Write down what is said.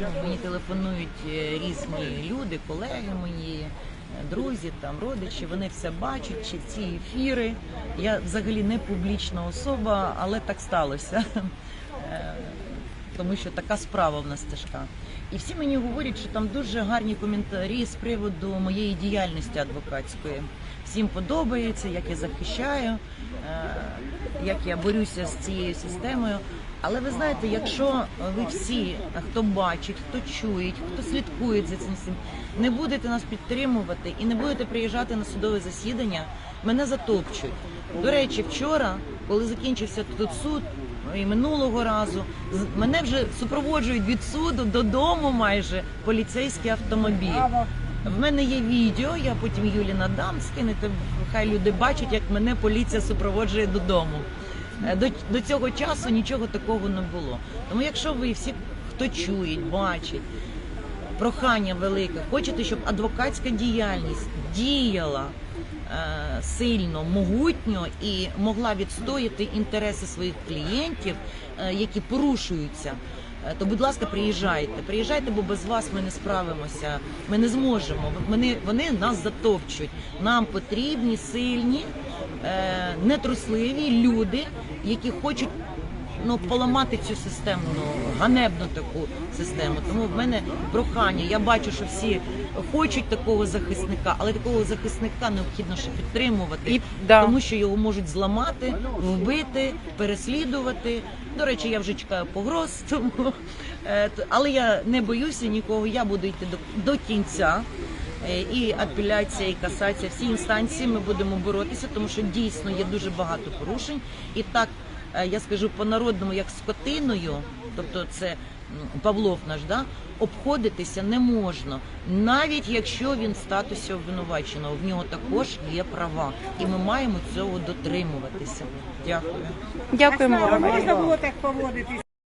Мені телефонують е, різні люди, колеги мої, е, друзі, там родичі. Вони все бачать, чи ці ефіри. Я взагалі не публічна особа, але так сталося. Е, Тому що така справа в нас тяжка. І всі мені говорять, що там дуже гарні коментарі з приводу моєї діяльності адвокатської. Всім подобається, як я захищаю, як я борюся з цією системою. Але ви знаєте, якщо ви всі, хто бачить, хто чує, хто слідкує за цим всім, не будете нас підтримувати і не будете приїжджати на судове засідання, мене затопчуть. До речі, вчора, коли закінчився тут суд, і минулого разу мене вже супроводжують від суду додому майже поліцейський автомобіль. В мене є відео, я потім Юлі надам скинете. Хай люди бачать, як мене поліція супроводжує додому. Е, До, до цього часу нічого такого не було. Тому якщо ви всі, хто чує, бачить, прохання велике, хочете, щоб адвокатська діяльність діяла е, сильно, могутньо і могла відстояти інтереси своїх клієнтів, е, які порушуються. Е, То, будь ласка, приїжджайте. Приїжджайте, бо без вас ми не справимося. Ми не зможемо. Вони, вони нас затопчуть. Нам потрібні сильні, е, нетрусливі люди, які хочуть ну поламати цю систему, ну, ганебну таку систему. Тому в мене прохання. Я бачу, що всі хочуть такого захисника, але такого захисника необхідно ще підтримувати, І- да. тому що його можуть зламати, вбити, переслідувати. До речі, я вже чекаю погроз, тому е, але я не боюся нікого. Я буду йти до, до кінця. Е, І апеляція, і касація, всі інстанції ми будемо боротися, тому що дійсно є дуже багато порушень. І так я скажу по-народному, як скотиною, тобто це Павлов наш, да, обходитися не можна, навіть якщо він в статусі обвинуваченого, в нього також є права, і ми маємо цього дотримуватися. Дякую. Дякуємо. Можна було так поводитись?